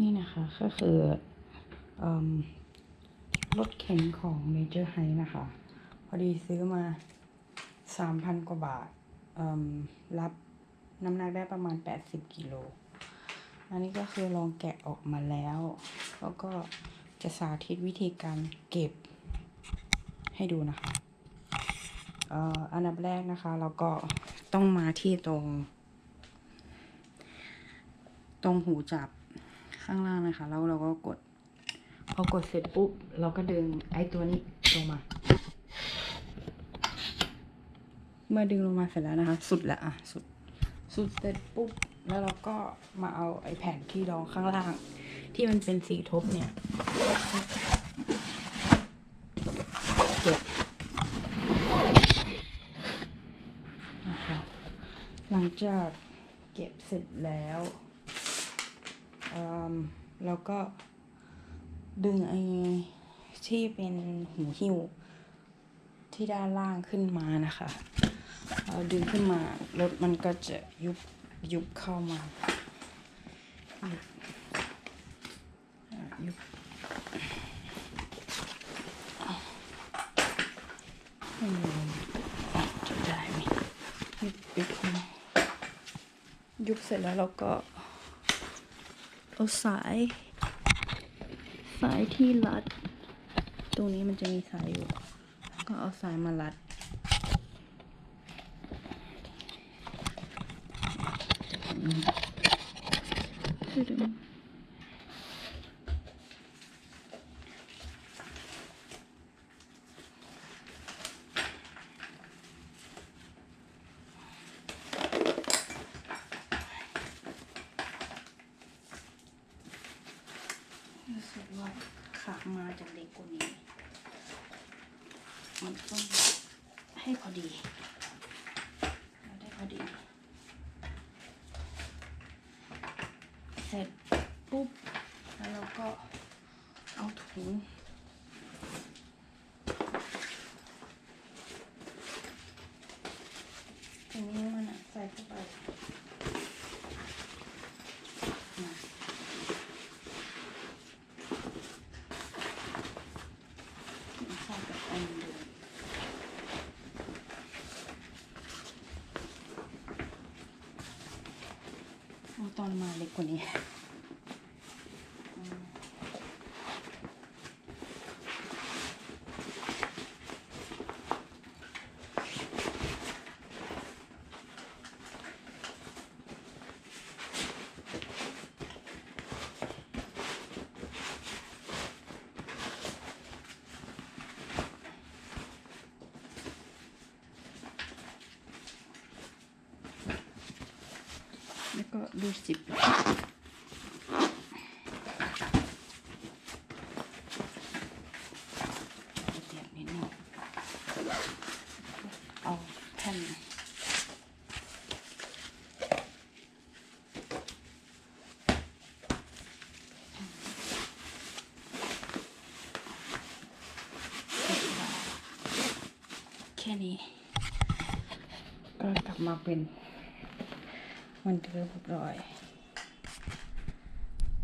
นี่นะคะก็คืออรถเข็นของ Major High นะคะ พอดีซื้อมา3,000กว่าบาทรับน้ำหนักได้ประมาณ80กิโล อันนี้ก็คือลองแกะออกมาแล้ว แล้วก็จะสาธิตวิธีการเก็บให้ดูนะคะอันดับแรกนะคะ เราก็ต้องมาที่ตรง ตรงหูจับ ข้างล่างนะคะ แล้วเราก็กด พอกดเสร็จปุ๊บ เราก็ดึงไอ้ตัวนี้ลงมา เมื่อดึงลงมาเสร็จแล้วนะคะ สุดแล้วอะสุด สุดเสร็จปุ๊บ แล้วเราก็มาเอาไอ้แผ่นที่รองข้างล่าง ที่มันเป็นสีทบเนี่ยเก็บนะคะหลังจากเก็บเสร็จแล้วอืม แล้วก็ดึงไอ้ที่เป็นหูหิ้วที่ด้านล่างขึ้นมานะคะเราดึงขึ้นมารถมันก็จะยุบยุบเข้ามา ยุบอะยุบอืมจะได้ไหมยุบยุบยุบเสร็จแล้วเราก็ เอาสาย สายที่รัด ตรงนี้มันจะมีสายอยู่ ก็เอาสายมารัด รู้สึกว่าขามาจากเด็กกว่านี้ มันต้องให้พอดีเราได้พอดี เสร็จปุ๊บ แล้วเราก็เอาถุงนี้มันอะใส่เข้าไปมา ใส่กับอันเดิมโอ้ตอนมาเล็ ก็ดูสิบเตียบนิดนึงเอาแผ่นแค่นี้ ก็กลับมาเป็น มันเดิมเรียบร้อย